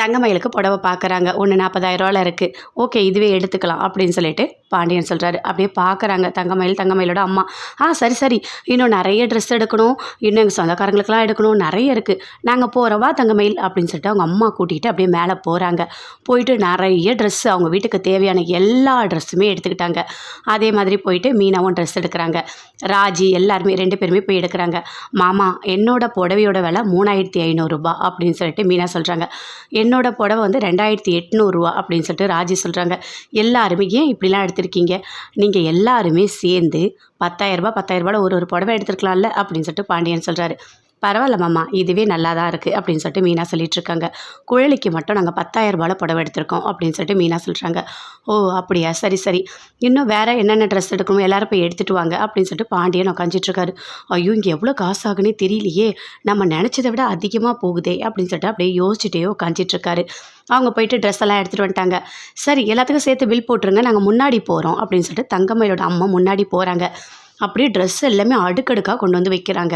தங்கமயிலுக்கு புடவை பார்க்குறாங்க. ஒன்று நாற்பதாயிரரூவால இருக்குது ஓகே இதுவே எடுத்துக்கலாம் அப்படின்னு சொல்லிட்டு பாண்டியன் சொல்கிறாரு அப்படியே பார்க்குறாங்க தங்கமயில் தங்கமயிலோட அம்மா. ஆ சரி சரி. இன்னும் நிறைய ட்ரெஸ் எடுக்கணும். இன்னும் எங்கள் சொந்தக்காரங்களுக்கெல்லாம் எடுக்கணும். நிறைய இருக்குது நாங்கள் போகிறவா தங்கமயில். அப்படின்னு சொல்லிட்டு அவங்க அம்மா கூட்டிகிட்டு அப்படியே மேலே போகிறாங்க போயிட்டு நிறைய ட்ரெஸ்ஸு அவங்க வீட்டுக்கு தேவையான எல்லா ட்ரெஸ்ஸுமே எடுத்துக்கிட்டாங்க. அதே மாதிரி போயிட்டு மீனாவும் ட்ரெஸ் எடுக்கிறாங்க. ராஜி எல்லாருமே ரெண்டு பேருமே போய் எடுக்கிறாங்க. மாமா என்னோட புடவையோட விலை மூணாயிரத்தி ஐநூறுரூபா அப்படின்னு சொல்லிட்டு மீனா சொல்கிறாங்க என்னோட புடவை வந்து ரெண்டாயிரத்தி எட்நூறுரூவா அப்படின்னு சொல்லிட்டு ராஜி சொல்கிறாங்க எல்லாருமே ஏன் இப்படிலாம் எடுத்து எடுத்திருக்கீங்க. நீங்கள் எல்லாருமே சேர்ந்து பத்தாயிரரூபா பத்தாயிரரூபாவில் ஒரு ஒரு புடவை எடுத்துருக்கலாம்ல அப்படின்னு சொல்லிட்டு பாண்டியன் சொல்கிறாரு பரவாயில்ல மாமா இதுவே நல்லா தான் இருக்குது அப்படின்னு சொல்லிட்டு மீனா சொல்லிகிட்ருக்காங்க குழலிக்கு மட்டும் நாங்கள் பத்தாயிரம் பத்தாயிரரூபால புடவை எடுத்திருக்கோம் அப்படின்னு சொல்லிட்டு மீனா சொல்கிறாங்க ஓ அப்படியா? சரி சரி. இன்னும் வேறு என்னென்ன ட்ரெஸ் எடுக்கணும் எல்லோரும் போய் எடுத்துகிட்டு வாங்க அப்படின்னு சொல்லிட்டு பாண்டியன் உட்காந்துட்டுருக்காரு ஐயோ இங்கே எவ்வளோ காசு ஆகுனே தெரியலையே. நம்ம நினச்சதை விட அதிகமாக போகுதே அப்படின்னு சொல்லிட்டு அப்படியே யோசிச்சுட்டே உட்காந்துட்டுருக்காரு அவங்க போயிட்டு ட்ரெஸ் எல்லாம் எடுத்துகிட்டு வந்துட்டாங்க. சரி எல்லாத்துக்கும் சேர்த்து பில் போட்டுருங்க நாங்கள் முன்னாடி போகிறோம் அப்படின்னு சொல்லிட்டு தங்கம்மையோட அம்மா முன்னாடி போகிறாங்க அப்படியே ட்ரெஸ் எல்லாமே அடுக்கடுக்காக கொண்டு வந்து வைக்கிறாங்க.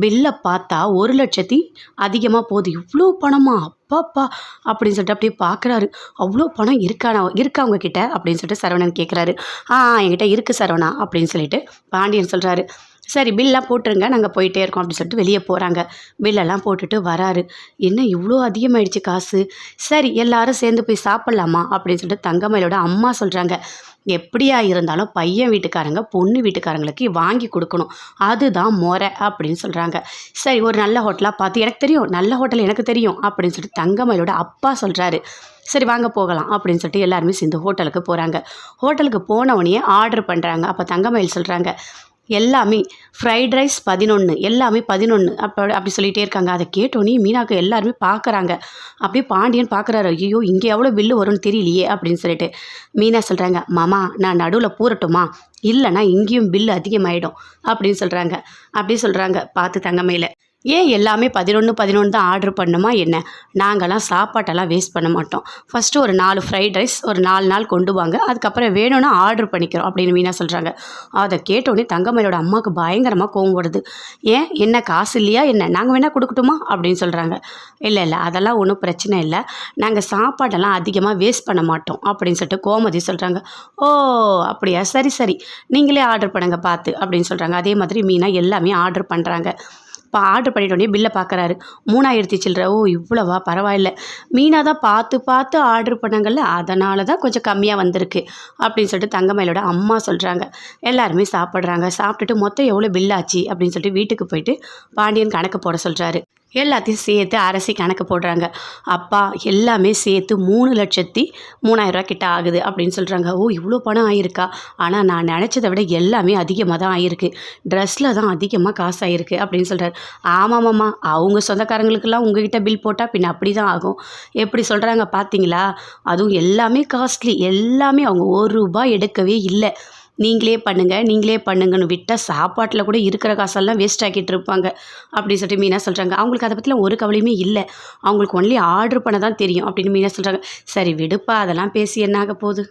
பில்லை பார்த்தா ஒரு லட்சத்தி அதிகமாக போகுது. இவ்வளோ பணமா? அப்பாப்பா! அப்படின்னு சொல்லிட்டு அப்படியே பார்க்குறாரு அவ்வளோ பணம் இருக்கானா இருக்கா அவங்க கிட்ட? அப்படின்னு சொல்லிட்டு சரவணன் கேட்குறாரு ஆ என்கிட்ட இருக்குது சரவணா! அப்படின்னு சொல்லிட்டு பாண்டியன் சொல்கிறாரு சரி பில்லாம் போட்டுருங்க. நாங்கள் போயிட்டே இருக்கோம் அப்படின்னு சொல்லிட்டு வெளியே போகிறாங்க பில்லெல்லாம் போட்டுட்டு வராரு. என்ன இவ்வளோ அதிகமாயிடுச்சு காசு? சரி எல்லாரும் சேர்ந்து போய் சாப்பிட்லாமா? அப்படின்னு சொல்லிட்டு தங்கமயிலோட அம்மா சொல்கிறாங்க எப்படியா இருந்தாலும் பையன் வீட்டுக்காரங்க பொண்ணு வீட்டுக்காரங்களுக்கு வாங்கி கொடுக்கணும். அதுதான் முறை அப்படின்னு சொல்கிறாங்க சரி ஒரு நல்ல ஹோட்டலாக பார்த்து எனக்கு தெரியும் நல்ல ஹோட்டல் எனக்கு தெரியும் அப்படின்னு சொல்லிட்டு தங்கமயிலோட அப்பா சொல்கிறாரு சரி வாங்க போகலாம் அப்படின்னு சொல்லிட்டு எல்லாருமே சேர்ந்து ஹோட்டலுக்கு போகிறாங்க ஹோட்டலுக்கு போனவனையே ஆர்டர் பண்ணுறாங்க அப்போ தங்கமயில் சொல்கிறாங்க எல்லாமே ஃப்ரைட் ரைஸ் பதினொன்று எல்லாமே பதினொன்று அப்போ அப்படி சொல்லிகிட்டே இருக்காங்க. அதை கேட்டோன்னே மீனாக்கு எல்லாருமே பார்க்குறாங்க அப்படியே பாண்டியன் பார்க்குறாரு ஐயோ இங்கே எவ்வளோ பில்லு வரும்னு தெரியலையே அப்படின்னு சொல்லிட்டு மீனா சொல்கிறாங்க மாமா நான் நடுவில் பூரட்டுமா? இல்லைன்னா இங்கேயும் பில்லு அதிகமாகிடும் அப்படின்னு சொல்கிறாங்க அப்படி சொல்கிறாங்க பார்த்து தங்கமையில் ஏன் எல்லாமே பதினொன்று பதினொன்று தான் ஆர்டர் பண்ணுமா என்ன? நாங்கள்லாம் சாப்பாட்டெல்லாம் வேஸ்ட் பண்ண மாட்டோம். ஃபஸ்ட்டு ஒரு நாலு ஃப்ரைட் ரைஸ் ஒரு நாலு நாள் கொண்டு வாங்க. அதுக்கப்புறம் வேணும்னா ஆர்டர் பண்ணிக்கிறோம் அப்படின்னு மீனா சொல்கிறாங்க அதை கேட்டோடனே தங்கமயிலோட அம்மாவுக்கு பயங்கரமாக கோவம் வருது. ஏன்? என்ன காசு இல்லையா என்ன? நாங்கள் வேணால் கொடுக்கட்டுமா? அப்படின்னு சொல்கிறாங்க இல்லை இல்லை அதெல்லாம் ஒன்றும் பிரச்சனை இல்லை. நாங்கள் சாப்பாடெல்லாம் அதிகமாக வேஸ்ட் பண்ண மாட்டோம். அப்படின்னு சொல்லிட்டு கோமதி சொல்கிறாங்க ஓ அப்படியா? சரி சரி. நீங்களே ஆர்டர் பண்ணுங்கள் பார்த்து. அப்படின்னு சொல்கிறாங்க அதே மாதிரி மீனா எல்லாமே ஆர்டர் பண்ணுறாங்க இப்போ ஆர்டர் பண்ணிட்டோடனே பில்லை பார்க்குறாரு மூணாயிரத்தி சில்லற. ஓ இவ்வளவா? பரவாயில்ல. மீனாக தான் பார்த்து பார்த்து ஆர்டர் பண்ணாங்கல்ல அதனால தான் கொஞ்சம் கம்மியாக வந்திருக்கு. அப்படின்னு சொல்லிட்டு தங்கமயிலோட அம்மா சொல்கிறாங்க எல்லாருமே சாப்பிட்றாங்க. சாப்பிட்டுட்டு மொத்தம் எவ்வளோ பில் ஆச்சு? அப்படின்னு சொல்லிட்டு வீட்டுக்கு போயிட்டு பாண்டியன் கணக்கு போட சொல்கிறாரு எல்லாத்தையும் சேர்த்து அரசி கணக்கு போடுறாங்க. அப்பா எல்லாமே சேர்த்து மூணு லட்சத்தி மூணாயிரரூவா கிட்ட ஆகுது அப்படின்னு சொல்கிறாங்க ஓ இவ்வளோ பணம் ஆயிருக்கா? ஆனால் நான் நினச்சதை விட எல்லாமே அதிகமாக தான் ஆயிருக்கு. ட்ரெஸ்ஸில் தான் அதிகமாக காசு ஆயிருக்கு அப்படின்னு சொல்கிறார் ஆமாம்மாம்மா அவங்க சொந்தக்காரங்களுக்கெல்லாம் உங்ககிட்ட பில் போட்டால் பின்ன அப்படி தான் ஆகும். எப்படி சொல்கிறாங்க பார்த்தீங்களா அதுவும் எல்லாமே காஸ்ட்லி எல்லாமே அவங்க ஒரு ரூபாய் எடுக்கவே இல்லை. நீங்களே பண்ணுங்கள் நீங்களே பண்ணுங்கன்னு விட்டால் சாப்பாட்டில் கூட இருக்கிற காசெல்லாம் வேஸ்ட் ஆக்கிட்டு இருப்பாங்க. அப்படின்னு சொல்லிட்டு மீனா சொல்கிறாங்க அவங்களுக்கு அதை பற்றிலாம் ஒரு கவலையுமே இல்லை. அவங்களுக்கு ஒன்லி ஆர்டர் பண்ண தான் தெரியும் அப்படின்னு மீனா சொல்கிறாங்க சரி விடுப்பா அதெல்லாம் பேசி என்ன ஆக போகுது?